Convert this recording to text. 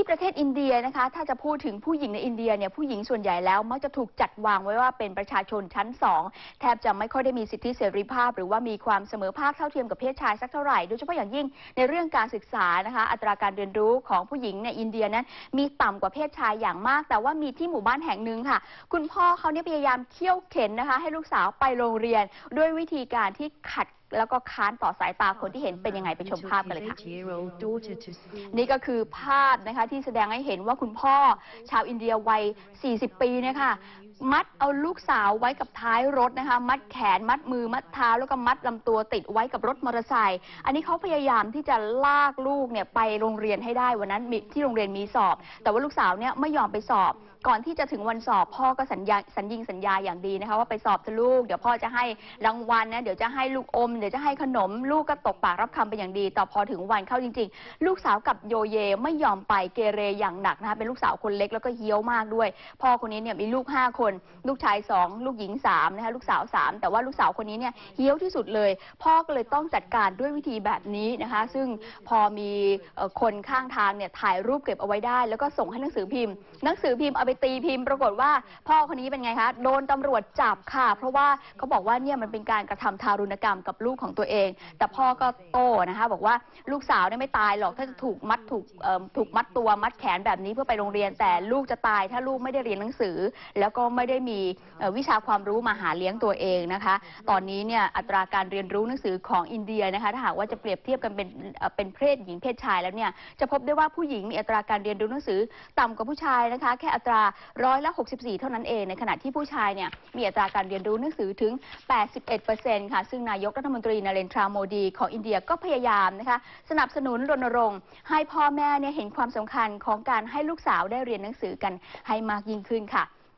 ที่ประเทศอินเดียนะคะ ถ้าจะพูดถึงผู้หญิงในอินเดียเนี่ยผู้หญิงส่วนใหญ่แล้วมักจะถูกจัดวางไว้ว่าเป็นประชาชนชั้นสองแทบจะไม่ค่อยได้มีสิทธิเสรีภาพ หรือว่ามีความเสมอภาคเท่าเทียมกับเพศชายสักเท่าไหร่โดยเฉพาะอย่างยิ่งในเรื่องการศึกษานะคะ อัตราการเรียนรู้ของผู้หญิงในอินเดียนั้น มีต่ำกว่าเพศชายอย่างมาก แต่ว่ามีที่หมู่บ้านแห่งหนึ่งค่ะ คุณพ่อเขาเนี่ยพยายามเคี่ยวเข็นนะคะ ให้ลูกสาวไปโรงเรียน ด้วยวิธีการที่ขัด แล้วก็ค้านต่อสายตาคนที่เห็นเป็นยังไงไปชมภาพกันเลยค่ะ นี่ก็คือภาพนะคะที่แสดงให้เห็นว่าคุณพ่อชาวอินเดียวัย 40 ปีเนะคะมัดเอาลูกสาวไว้กับท้ายรถนะคะ มัดแขนมัดมือมัดเท้าแล้วก็มัดลำตัวติดไว้กับรถมอเตอร์ไซค์อันนี้เขาพยายามที่จะลากลูกเนี่ยไปโรงเรียนให้ได้วันนั้นมีที่โรงเรียนมีสอบ แต่ว่าลูกสาวเนี่ยไม่ยอมไปสอบ ก่อนที่จะถึงวันสอบพ่อก็สัญญาสัญญิงสัญญาอย่างดีนะคะว่าไปสอบเถอะลูกเดี๋ยวพ่อจะให้รางวัลนะเดี๋ยวจะให้ลูกอมเดี๋ยวจะให้ขนมลูกก็ตกปากรับคำเป็นอย่างดี แต่พอถึงวันเข้าจริง ๆ ลูกสาวกับโยเยไม่ยอมไปเกเรอย่างหนักนะคะเป็นลูกสาวคนเล็กแล้วก็เฮี้ยวมากด้วย พ่อคนนี้เนี่ยมีลูก 5 คน ลูกชาย 2 ลูกหญิง3นะคะลูกสาว 3 แต่ว่าลูกสาวคนนี้เนี่ยเฮี้ยวที่สุดเลย พ่อก็เลยต้องจัดการด้วยวิธีแบบนี้นะคะ ซึ่งพอมีเอ่อคนข้างทางเนี่ยถ่ายรูปเก็บเอาไว้ได้ แล้วก็ส่งให้หนังสือพิมพ์ หนังสือพิมพ์เอาไปตีพิมพ์ปรากฏว่า พ่อคนนี้เป็นไงคะโดนตำรวจจับค่ะ เพราะว่าเขาบอกว่าเนี่ยมันเป็นการกระทำทารุณกรรมกับลูกของตัวเอง แต่พ่อก็โต้นะคะ บอกว่าลูกสาวเนี่ยไม่ตายหรอกถ้าจะถูกมัดถูกเอิ่มถูกมัดตัวมัดแขนแบบนี้เพื่อไปโรงเรียน แต่ลูกจะตายถ้าลูกไม่ได้เรียนหนังสือ แล้วก็ไม่ได้มีเอ่อวิชาความรู้มาหาเลี้ยงตัวเองนะคะ ตอนนี้เนี่ยอัตราการเรียนรู้หนังสือของอินเดียนะคะถ้าหากว่าจะเปรียบเทียบกันเป็นเอ่อเป็นเพศหญิงเพศชายแล้วเนี่ยจะพบได้ว่าผู้หญิงมีอัตราการเรียนรู้หนังสือต่ำกว่าผู้ชายนะคะ แค่อัตราร้อยละ 64 เท่านั้นเองในขณะที่ผู้ชายเนี่ยมีอัตราการเรียนรู้หนังสือถึง 81%ค่ะซึ่งนายกรัฐมนตรีนเรนทราโมดี ของอินเดียก็พยายามนะคะสนับสนุนรณรงค์ให้พ่อแม่เนี่ยเห็นความสำคัญของการให้ลูกสาวได้เรียนหนังสือกันให้มากยิ่งขึ้นค่ะ